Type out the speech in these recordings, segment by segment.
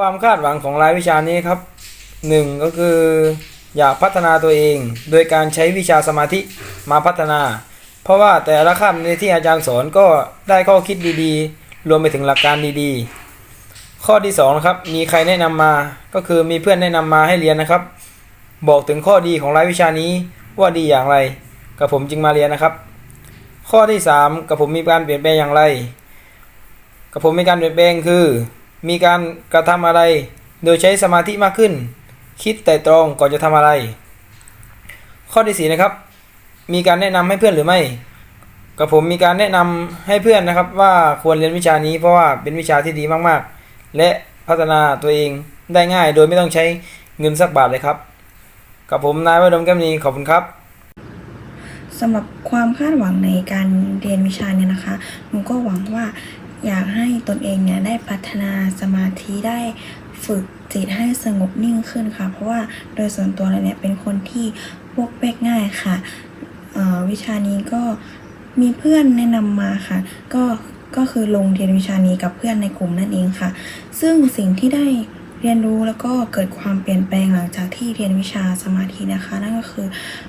ความคาดหวังของรายวิชานี้ครับหนึ่งก็คืออยากพัฒนาตัวเอง โดยการใช้วิชาสมาธิมาพัฒนา เพราะว่าแต่ละคำในที่อาจารย์สอนก็ได้ข้อคิดดีๆ รวมไปถึงหลักการดีๆ ข้อที่สองนะครับมีใครแนะนำมาก็คือมีเพื่อนแนะนำมาให้เรียนนะครับ บอกถึงข้อดีของรายวิชานี้ว่าดีอย่างไรกับผมจึงมาเรียนนะครับ ข้อที่สามกับผมมีการเปลี่ยนแปลงอย่างไร กับผมมีการเปลี่ยนแปลงคือ มีการกระทำอะไร โดยใช้สมาธิมากขึ้น คิดแต่ตรองก่อนจะทำอะไร ข้อที่สี่นะครับ มีการแนะนำให้เพื่อนหรือไม่ กับผมมีการแนะนำให้เพื่อนนะครับว่าควรเรียนวิชานี้เพราะว่าเป็นวิชาที่ดีมากๆ และพัฒนาตัวเองได้ง่ายโดยไม่ต้องใช้เงินสักบาทเลยครับ กับผมนายวดมแก้มนีขอบคุณครับสำหรับความคาดหวังในการเรียนวิชาเนี่ยนะคะ หนูก็หวังว่า อยากให้ตนเองเนี่ยได้พัฒนาสมาธิได้ฝึกจิตให้สงบนิ่งขึ้นค่ะ เพราะว่าโดยส่วนตัวเลยเนี่ยเป็นคนที่วกแวกง่ายค่ะวิชานี้ก็มีเพื่อนแนะนำมาค่ะ ก็ก็คือลงเรียนวิชานี้กับเพื่อนในกลุ่มนั่นเองค่ะ ซึ่งสิ่งที่ได้เรียนรู้แล้วก็เกิดความเปลี่ยนแปลงหลังจากที่เรียนวิชาสมาธินะคะ นั่นก็คือ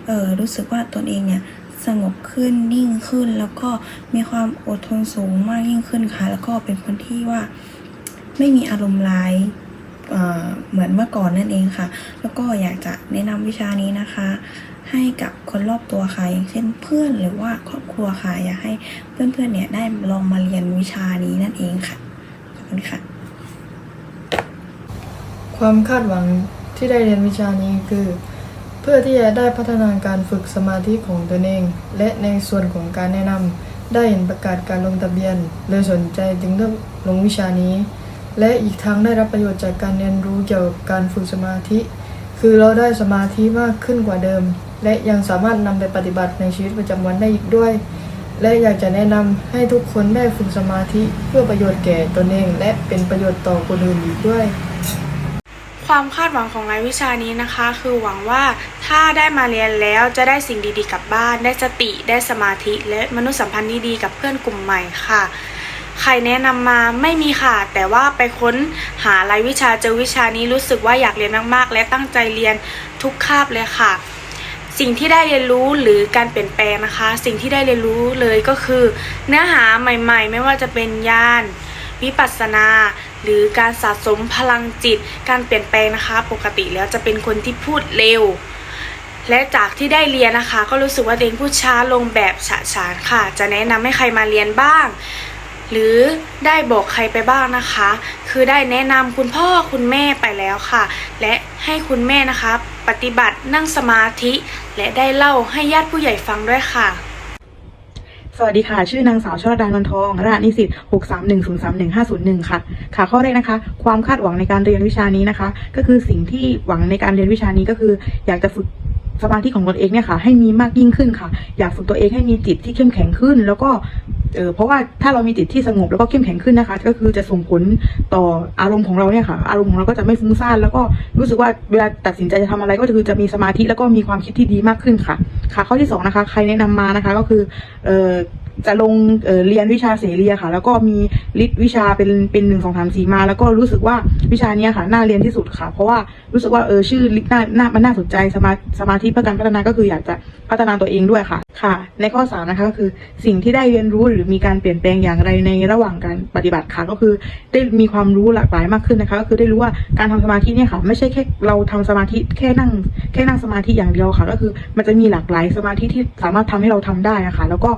ออรู้สึกว่าตนเองเนี่ย สงบขึ้นนิ่งขึ้น แล้วก็มีความอดทนสูงมากยิ่งขึ้นค่ะ แล้วก็เป็นคนที่ว่าไม่มีอารมณ์ร้ายเเหมือนเมื่อก่อนนั่นเองค่ะ แล้วก็อยากจะแนะนำวิชานี้นะคะ ให้กับคนรอบตัวค่ะอย่างเช่นเพื่อนหรือว่าครอบครัวค่ะ อยากให้เพื่อนๆเนี่ยได้ลองมาเรียนวิชานี้นั่นเองค่ะขอบคุณค่ะ ความคาดหวังที่ได้เรียนวิชานี้คือ พื่อที่จะได้พัฒนาการฝึกสมาธิของตนเอง และในส่วนของการแนะนำได้เห็นประกาศการลงทะเบียน เลยสนใจจึงเลือกลงวิชานี้ และอีกทั้งได้รับประโยชน์จากการเรียนรู้เกี่ยวกับการฝึกสมาธิ คือเราได้สมาธิมากขึ้นกว่าเดิม และยังสามารถนำไปปฏิบัติในชีวิตประจำวันได้อีกด้วย และอยากจะแนะนำให้ทุกคนได้ฝึกสมาธิเพื่อประโยชน์แก่ตนเอง และเป็นประโยชน์ต่อคนอื่นอีกด้วย ความคาดหวังของรายวิชานี้นะคะ คือหวังว่าถ้าได้มาเรียนแล้วจะได้สิ่งดีๆกลับบ้าน ได้สติได้สมาธิ และมนุษยสัมพันธ์ที่ดีกับเพื่อนกลุ่มใหม่ค่ะ ใครแนะนำมาไม่มีค่ะ แต่ว่าไปค้นหารายวิชาเจอวิชานี้รู้สึกว่าอยากเรียนมากๆ และตั้งใจเรียนทุกคาบเลยค่ะ สิ่งที่ได้เรียนรู้หรือการเปลี่ยนแปลงนะคะ สิ่งที่ได้เรียนรู้เลยก็คือ เนื้อหาใหม่ ๆ ไม่ว่าจะเป็นญาณวิปัสสนา หรือการสะสมพลังจิต การเปลี่ยนแปลงนะคะ ปกติแล้วจะเป็นคนที่พูดเร็ว และจากที่ได้เรียนนะคะ ก็รู้สึกว่าตัวเองพูดช้าลงแบบฉะฉานค่ะ จะแนะนำให้ใครมาเรียนบ้าง หรือได้บอกใครไปบ้างนะคะ คือได้แนะนำคุณพ่อคุณแม่ไปแล้วค่ะ และให้คุณแม่นะคะ ปฏิบัตินั่งสมาธิ และได้เล่าให้ญาติผู้ใหญ่ฟังด้วยค่ะ สวัสดีค่ะ ชื่อนางสาวช่อดานนทองรหัสนิสิต631031501 ค่ะ ค่ะ ข้อแรกนะคะ ความคาดหวังในการเรียนวิชานี้นะคะ ก็คือสิ่งที่หวังในการเรียนวิชานี้ก็คือ อยากจะฝึกสมาธิของตนเองเนี่ยค่ะให้มีมากยิ่งขึ้นค่ะ อยากฝึกตัวเองให้มีจิตที่เข้มแข็งขึ้น แล้วก็ เออเพราะว่าถ้าเรามีจิตที่สงบแล้วก็เข้มแข็งขึ้นนะคะ ก็คือจะส่งผลต่ออารมณ์ของเราเนี่ยค่ะ อารมณ์ของเราก็จะไม่ฟุ้งซ่านแล้วก็รู้สึกว่าเวลาตัดสินใจจะทำอะไรก็คือจะมีสมาธิแล้วก็มีความคิดที่ดีมากขึ้นค่ะ ค่ะข้อที่สองนะคะใครแนะนำมานะคะก็คือเออ จะลงเเรียนวิชาเสรีค่ะ แล้วก็มีลิทวิชาเป็นเป็นหนึ่งสองสามสี่มา แล้วก็รู้สึกว่าวิชานี้ค่ะน่าเรียนที่สุดค่ะ เพราะว่ารู้สึกว่าเออชื่อลิทน่าน่ามันน่าสนใจสมาสมาธิเพื่อการพัฒนาก็คืออยากจะพัฒนาตัวเองด้วยค่ะค่ะ ในข้อสามนะคะก็คือสิ่งที่ได้เรียนรู้หรือมีการเปลี่ยนแปลงอย่างไรในระหว่างการปฏิบัติค่ะก็คือได้มีความรู้หลากหลายมากขึ้นนะคะก็คือได้รู้ว่าการทำสมาธิเนี่ยค่ะ ไม่ใช่แค่เราทำสมาธิแค่นั่ง แค่นั่งสมาธิอย่างเดียวค่ะ ก็คือมันจะมีหลากหลายสมาธิที่สามารถทำให้เราทำได้นะคะแล้วก็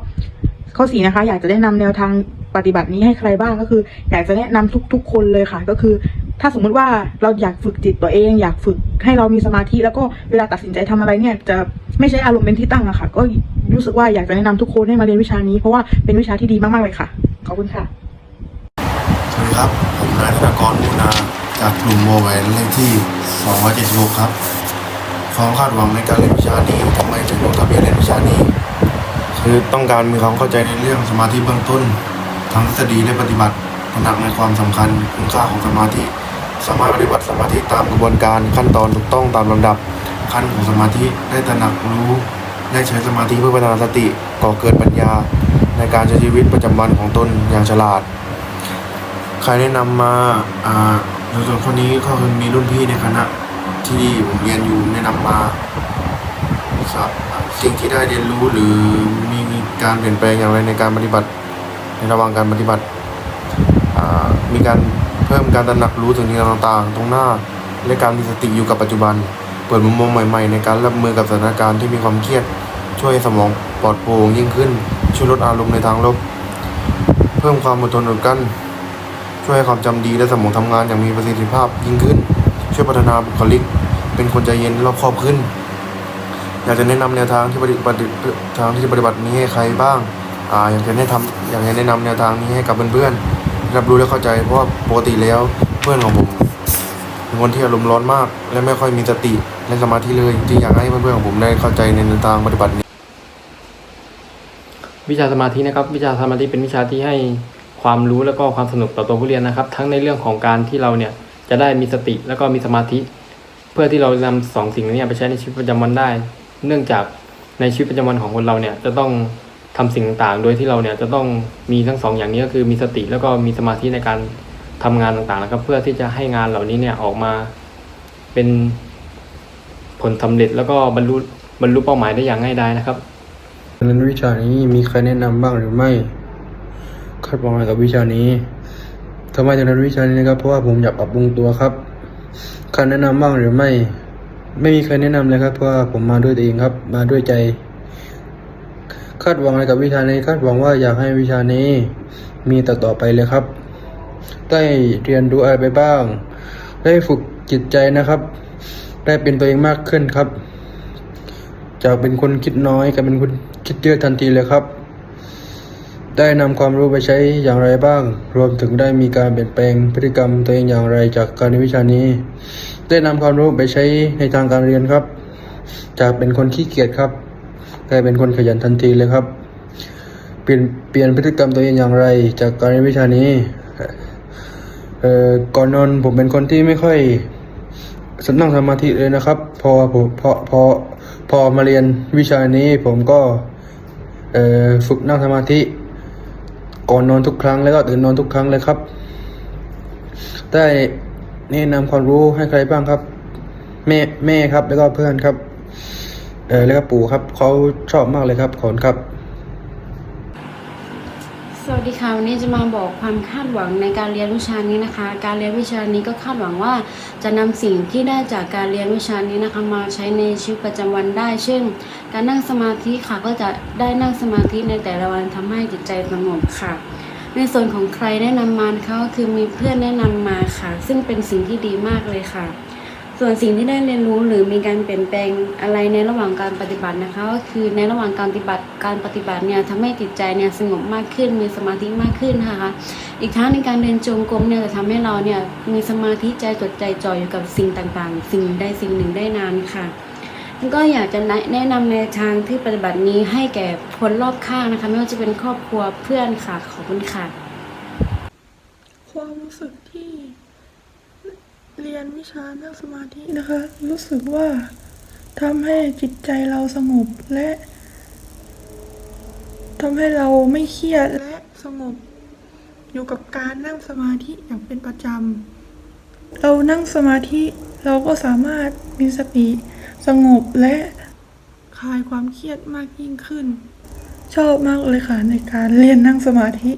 ข้อสี่นะคะ อยากจะแนะนำแนวทางปฏิบัตินี้ให้ใครบ้างก็คือ อยากจะแนะนำทุก ๆ คนเลยค่ะ ก็คือ ถ้าสมมุติว่าเราอยากฝึกจิตตัวเอง อยากฝึกให้เรามีสมาธิ แล้วก็เวลาตัดสินใจทำอะไรเนี่ย จะไม่ใช้อารมณ์เป็นที่ตั้งอะค่ะ ก็รู้สึกว่าอยากจะแนะนำทุกคนให้มาเรียนวิชานี้เพราะว่าเป็นวิชาที่ดีมากๆเลยค่ะขอบคุณค่ะสวัสดีครับผมนายธนากรมูนาจากกลุ่มโมแวนเลขที่276ครับความคาดหวังในการเรียนวิชานี้ทำไมถึงลงทะเบียนเรียนวิชานี้ คือต้องการมีความเข้าใจในเรื่องสมาธิเบื้องต้น ทั้งทฤษฎีและปฏิบัติตระหนักในความสำคัญคุณค่าของสมาธิ สามารถปฏิบัติสมาธิตามกระบวนการขั้นตอนถูกต้องตามลำดับขั้นของสมาธิได้ตระหนักรู้ได้ใช้สมาธิเพื่อพัฒนาสติก่อเกิดปัญญา ในการใช้ชีวิตประจำวันของตนอย่างฉลาด ใครแนะนำมาอ่าโดยส่วนข้อนี้ก็คือมีรุ่นพี่ในคณะที่ผมเรียนอยู่แนะนำมาครับ สิ่งที่ได้เรียนรู้หรือมีการเปลี่ยนแปลงอย่างไรในการปฏิบัติ ในระหว่างการปฏิบัติ มีการเพิ่มการตระหนักรู้ถึงสิ่งต่างๆ ตรงหน้า และการมีสติอยู่กับปัจจุบัน เปิดมุมมองใหม่ๆ ในการรับมือกับสถานการณ์ที่มีความเครียด ช่วยสมองปลอดโปร่งยิ่งขึ้น ช่วยลดอารมณ์ในทางลบ เพิ่มความอดทนอดกั้น ช่วยให้ความจำดีและสมองทำงานอย่างมีประสิทธิภาพยิ่งขึ้น ช่วยพัฒนาบุคลิก เป็นคนใจเย็นรอบคอบขึ้น อยากจะแนะนำแนวทางที่ปฏิบัติทางที่ปฏิบัตินี้ให้ใครบ้างอ่าอยากจะแนะนำอยากจะแนะนำแนวทางนี้ให้กับเพื่อนๆรับรู้และเข้าใจเพราะปกติแล้วเพื่อนของผมเป็นคนที่อารมณ์ร้อนมาก และไม่ค่อยมีสติและสมาธิเลยจึงอยากให้เพื่อนๆของผมได้เข้าใจในแนวทางปฏิบัตินี้ วิชาสมาธินะครับ วิชาสมาธิเป็นวิชาที่ให้ความรู้แล้วก็ความสนุกต่อตัวผู้เรียนนะครับ ทั้งในเรื่องของการที่เราเนี่ยจะได้มีสติแล้วก็มีสมาธิ เพื่อที่เรานำสองสิ่งนี้ไปใช้ในชีวิตประจำวันได้ เนื่องจากในชีวิตประจำวันของคนเราเนี่ยจะต้องทำสิ่งต่างๆ โดยที่เราเนี่ยจะต้องมีทั้งสองอย่างนี้ก็คือมีสติแล้วก็มีสมาธิในการทำงานต่างๆนะครับ เพื่อที่จะให้งานเหล่านี้เนี่ยออกมาเป็นผลสำเร็จแล้วก็บรรลุบรรลุเป้าหมายได้อย่างง่ายดายนะครับดังนั้นวิชานี้มีใครแนะนำบ้างหรือไม่คาดหวังอะไรกับวิชานี้ทำไมถึงเรียนวิชานี้นะครับ เพราะว่าผมอยากปรับปรุงตัวครับใครแนะนำบ้างหรือไม่ ไม่มีใครแนะนำเลยครับ เพราะว่าผมมาด้วยตัวเองครับ มาด้วยใจ คาดหวังอะไรกับวิชานี้คาดหวังว่าอยากให้วิชานี้ มีต่อต่อไปเลยครับ ได้เรียนรู้อะไรไปบ้าง ได้ฝึกจิตใจนะครับ ได้เป็นตัวเองมากขึ้นครับ จากเป็นคนคิดน้อยกลายเป็นคนคิดเยอะทันทีเลยครับ ได้นำความรู้ไปใช้อย่างไรบ้าง รวมถึงได้มีการเปลี่ยนแปลงพฤติกรรมตัวเองอย่างไรจากการเรียนวิชานี้ ได้นำความรู้ไปใช้ในทางการเรียนครับ จากเป็นคนขี้เกียจครับกลายเป็นคนขยันทันทีเลยครับ เปลี่ยนเปลี่ยนพฤติกรรมตัวเองอย่างไร จากการเรียนวิชานี้เอ่อก่อนนอนผมเป็นคนที่ไม่ค่อยนั่งสมาธิเลยนะครับ พอผมพอพอพอมาเรียนวิชานี้ผมก็เอ่อฝึกนั่งสมาธิ ก่อนนอนทุกครั้งแล้วก็ตื่นนอนทุกครั้งเลยครับ ได้ แนะนำความรู้ให้ใครบ้างครับ แม่แม่ครับ แล้วก็เพื่อนครับ เออแล้วก็ปู่ครับเขาชอบมากเลยครับขอบคุณครับ สวัสดีค่ะวันนี้จะมาบอกความคาดหวังในการเรียนวิชานี้นะคะ การเรียนวิชานี้ก็คาดหวังว่าจะนำสิ่งที่ได้จากการเรียนวิชานี้นะคะ มาใช้ในชีวิตประจำวันได้ เช่น การนั่งสมาธิค่ะก็จะได้นั่งสมาธิในแต่ละวันทำให้จิตใจสงบค่ะ ในส่วนของใครแนะนำมานะคะก็คือมีเพื่อนแนะนำมาค่ะ ซึ่งเป็นสิ่งที่ดีมากเลยค่ะ ส่วนสิ่งที่ได้เรียนรู้หรือมีการเปลี่ยนแปลงอะไรในระหว่างการปฏิบัตินะคะก็คือในระหว่างการปฏิบัติการปฏิบัติเนี่ยทำให้จิตใจเนี่ยสงบมากขึ้น มีสมาธิมากขึ้นนะคะ อีกทั้งในการเดินจงกรมเนี่ยจะทำให้เราเนี่ยมีสมาธิใจจดใจจ่ออยู่กับสิ่งต่างๆ สิ่งใดสิ่งหนึ่งได้นานค่ะ ก็อยากจะแนะนำในทางที่ปฏิบัตินี้ให้แก่คนรอบข้างนะคะ ไม่ว่าจะเป็นครอบครัวเพื่อนค่ะขอบคุณค่ะ ความรู้สึกที่เรียนวิชานั่งสมาธินะคะ รู้สึกว่าทำให้จิตใจเราสงบและทำให้เราไม่เครียดและสงบ อยู่กับการนั่งสมาธิอย่างเป็นประจำ เรานั่งสมาธิเราก็สามารถมีสติ สงบและคลายความเครียดมากยิ่งขึ้น ชอบมากเลยค่ะในการเรียนนั่งสมาธิ